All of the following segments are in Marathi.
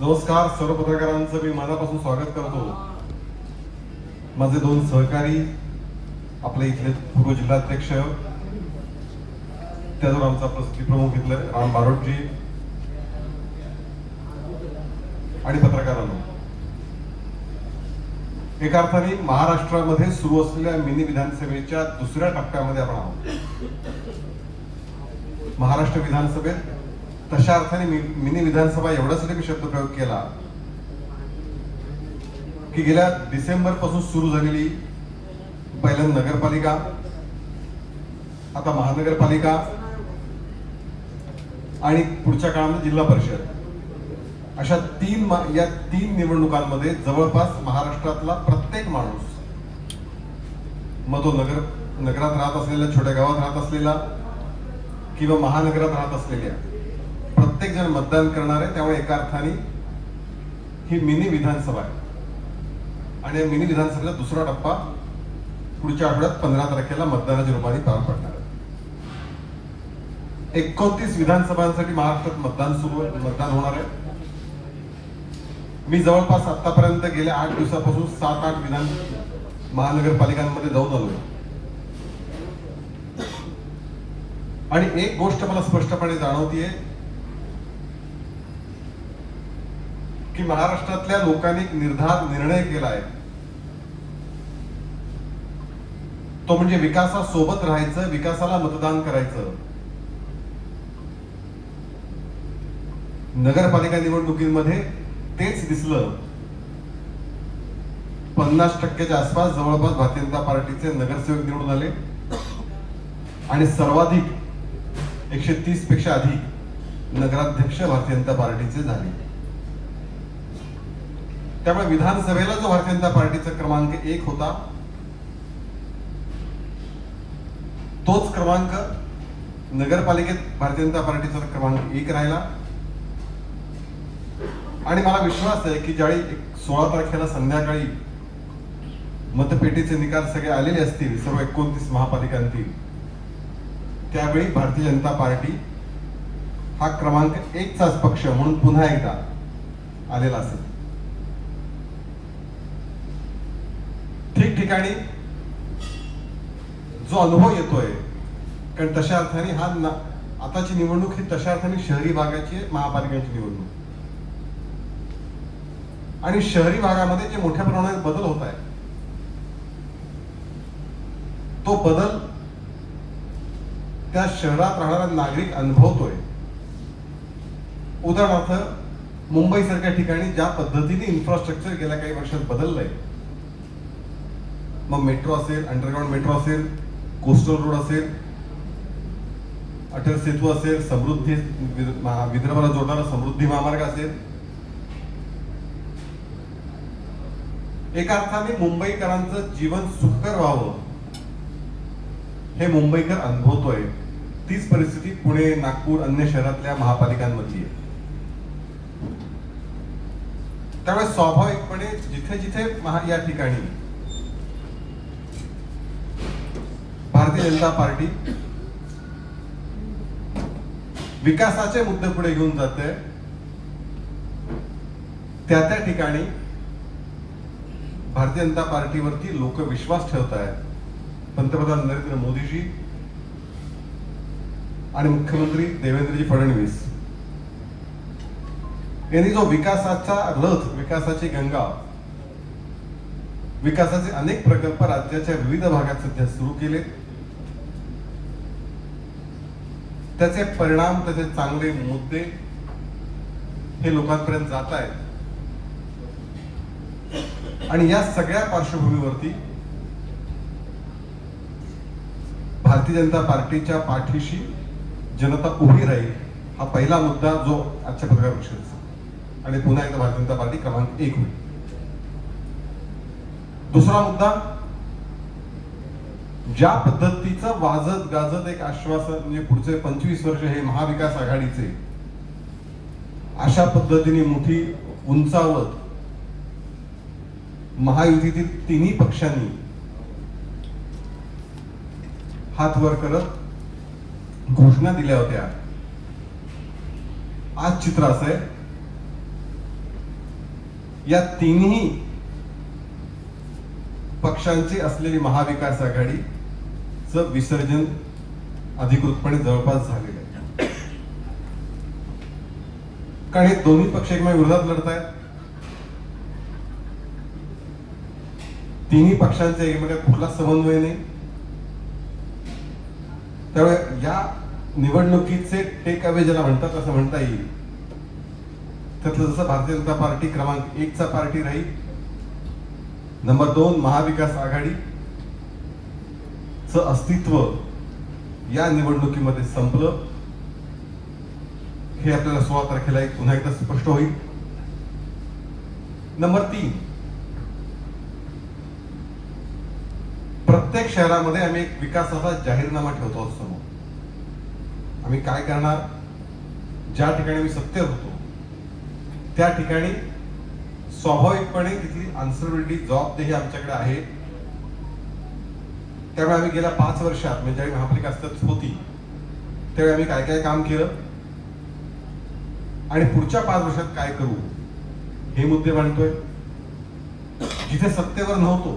नमस्कार सर्व पत्रकारांचं मी मनापासून स्वागत करतो. माझे दोन सहकारी आपले इथले पूर्व जिल्हाध्यक्ष त्याजवळ आमचा प्रसिद्धी प्रमुख इथले राम बारोटजी आणि पत्रकारांना. एका अर्थाने महाराष्ट्रामध्ये सुरू असलेल्या मिनी विधानसभेच्या दुसऱ्या टप्प्यामध्ये आपण आहोत. महाराष्ट्र विधानसभेत तशा अर्थाने मिनी विधानसभा एवढ्यासाठी मी शब्दप्रयोग केला की गेल्या डिसेंबरपासून सुरू झालेली पहिल्यांदा नगरपालिका आता महानगरपालिका आणि पुढच्या काळामध्ये जिल्हा परिषद. अशा तीन या तीन निवडणुकांमध्ये जवळपास महाराष्ट्रातला प्रत्येक माणूस मग तो नगर नगरात राहत असलेल्या छोट्या गावात राहत असलेला किंवा महानगरात राहत असलेल्या प्रत्येक जण मतदान करणार आहे त्यामुळे एका अर्थाने ही मिनी विधानसभा आहे. आणि या मिनी विधानसभेचा दुसरा टप्पा पुढच्या आठवड्यात पंधरा तारखेला मतदानाच्या रूपाने पार पडणार आहे. एकोणतीस विधानसभांसाठी महाराष्ट्रात मतदान सुरू आहे मतदान होणार आहे. मी जवळपास आतापर्यंत गेल्या आठ दिवसापासून सात आठ विधान महानगरपालिकांमध्ये जाऊन आलोय आणि एक गोष्ट मला स्पष्टपणे जाणवतीये की महाराष्ट्रातल्या लोकांनी निर्धार निर्णय केला आहे तो म्हणजे विकासासोबत राहायचं विकासाला मतदान करायचं. नगरपालिका निवडणुकीमध्ये तेच दिसलं. पन्नास टक्क्याच्या आसपास जवळपास भारतीय जनता पार्टीचे नगरसेवक निवडून आले. आणि सर्वाधिक एकशे तीसपेक्षा अधिक नगराध्यक्ष भारतीय जनता पार्टीचे झाले. त्यामुळे विधानसभेला जो भारतीय जनता पार्टीचा क्रमांक एक होता तोच क्रमांक नगरपालिकेत भारतीय जनता पार्टीचा क्रमांक एक राहिला. आणि मला विश्वास आहे की ज्यावेळी एक सोळा तारखेला संध्याकाळी मतपेटीचे निकाल सगळे आलेले असतील सर्व एकोणतीस महापालिकांतील त्यावेळी भारतीय जनता पार्टी हा क्रमांक एकचाच पक्ष म्हणून पुन्हा एकदा आलेला असेल. ठिकठिकाणी जो अनुभव येतोय कारण तशा अर्थाने हा ना- आताची निवडणूक ही तशा अर्थाने शहरी भागाची आहे, महापालिकांची निवडणूक. आणि शहरी भागामध्ये जे मोठ्या प्रमाणात बदल होत आहे तो बदल त्या शहरात राहणारा नागरिक अनुभवतोय. उदाहरणार्थ मुंबईसारख्या ठिकाणी ज्या पद्धतीने इन्फ्रास्ट्रक्चर गेल्या काही वर्षात बदललंय मग मेट्रो असेल अंडरग्राऊंड मेट्रो असेल कोस्टल रोड असेल अटल सेतू असेल समृद्धी विदर्भाला जोडणारा समृद्धी महामार्ग असेल. एका अर्थाने मुंबईकरांचं जीवन सुखकर व्हावं. हे मुंबईकर अनुभवतोय. तीच परिस्थिती पुणे नागपूर अन्य शहरातल्या महापालिकांमधली आहे. त्यामुळे स्वाभाविकपणे जिथे जिथे महा या ठिकाणी भारतीय जनता पार्टी विकासाचे मुद्दे पुढे घेऊन जाते. त्या त्या ठिकाणी भारतीय जनता पार्टीवरती लोक विश्वास ठेवत आहेत. पंतप्रधान नरेंद्र मोदीजी आणि मुख्यमंत्री देवेंद्रजी फडणवीस. यांनी जो विकासाचा रथ विकासाची गंगा विकासाचे अनेक प्रकल्प राज्याच्या विविध भागात सध्या सुरू केले त्याचे परिणाम त्याचे चांगले मुद्दे हे लोकांपर्यंत जात आहेत. आणि या सगळ्या पार्श्वभूमीवरती भारतीय जनता पार्टीच्या पाठीशी जनता उभी राहील हा पहिला मुद्दा जो आजच्या पत्रकार परिषदेचा आणि पुन्हा एकदा भारतीय जनता पार्टी क्रमांक एक होईल. दुसरा मुद्दा ज्या पद्धतीचं वाजत गाजत एक आश्वासन म्हणजे पुढचे पंचवीस वर्ष हे महाविकास आघाडीचे अशा पद्धतीने मोठी उंचावत महायुतीतील तिन्ही पक्षांनी हात वर करत घोषणा दिल्या होत्या. आज चित्र असं आहे. या तिन्ही पक्षांची असलेली महाविकास आघाडी विसर्जन अधिकृतपणे जवळपास झालेलं आहे. कारण हे दोन्ही पक्ष एकमेकां विरोधात लढत आहेत तिन्ही पक्षांचा एकमेकात कुठला समन्वय नाही. त्यामुळे या निवडणुकीचे टेक अवे ज्याला म्हणतात असं म्हणता येईल. त्यातलं जसं भारतीय जनता पार्टी क्रमांक एकचा पार्टी राहील. नंबर दोन महाविकास आघाडी. च अस्तित्व या निवडणुकीमध्ये संपलं. हे आपल्याला सोळा तारखेला एक पुन्हा एकदा स्पष्ट होईल. नंबर तीन. प्रत्येक शहरामध्ये आम्ही एक विकासाचा जाहीरनामा ठेवतो असतो आम्ही काय करणार? ज्या ठिकाणी मी सत्य होतो त्या ठिकाणी स्वाभाविकपणे तिथली आन्सरबिलिटी जबाबदेही आमच्याकडे आहे. त्यामुळे आम्ही गेल्या पाच वर्षात म्हणजे ज्यावेळी महापालिका अस्तित्वात होती त्यावेळी आम्ही काय काय काम केलं? आणि पुढच्या पाच वर्षात काय करू? हे मुद्दे मांडतोय. जिथे सत्तेवर नव्हतो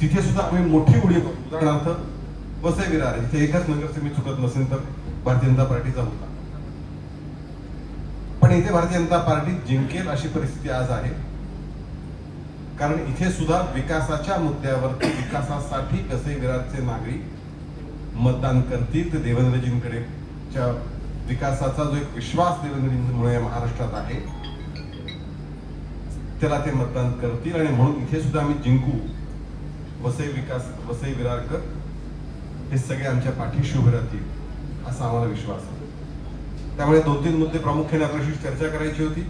तिथे सुद्धा आम्ही मोठी उडी करतो उदाहरणार्थ वसई विरार इथे एकच नगरसेवक मी चुकत नसेल तर भारतीय जनता पार्टीचा होता. पण इथे भारतीय जनता पार्टी जिंकेल अशी परिस्थिती आज आहे. कारण इथे सुद्धा विकासाच्या मुद्द्यावरती विकासासाठी कसे विरारचे नागरिक मतदान करतील ते देवेंद्रजींकडे च्या विकासाचा जो एक विश्वास देवेंद्रजींमुळे या महाराष्ट्रात आहे त्याला ते मतदान करतील. आणि म्हणून इथे सुद्धा आम्ही जिंकू. वसई विकास वसई विरारकर हे सगळे आमच्या पाठीशी उभे राहतील असा आम्हाला विश्वास आहे. त्यामुळे दोन तीन मुद्दे प्रामुख्याने आपल्याशी चर्चा करायची होती.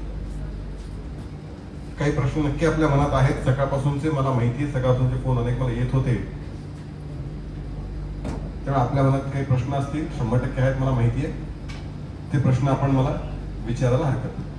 काही प्रश्न नक्की आपल्या मनात आहेत. सकाळपासूनचे मला माहिती आहे. सकाळपासूनचे फोन अनेक मला येत होते. त्यामुळे आपल्या मनात काही प्रश्न असतील शंभर टक्के आहेत मला माहिती आहे. ते प्रश्न आपण मला विचारायला हरकत नाही.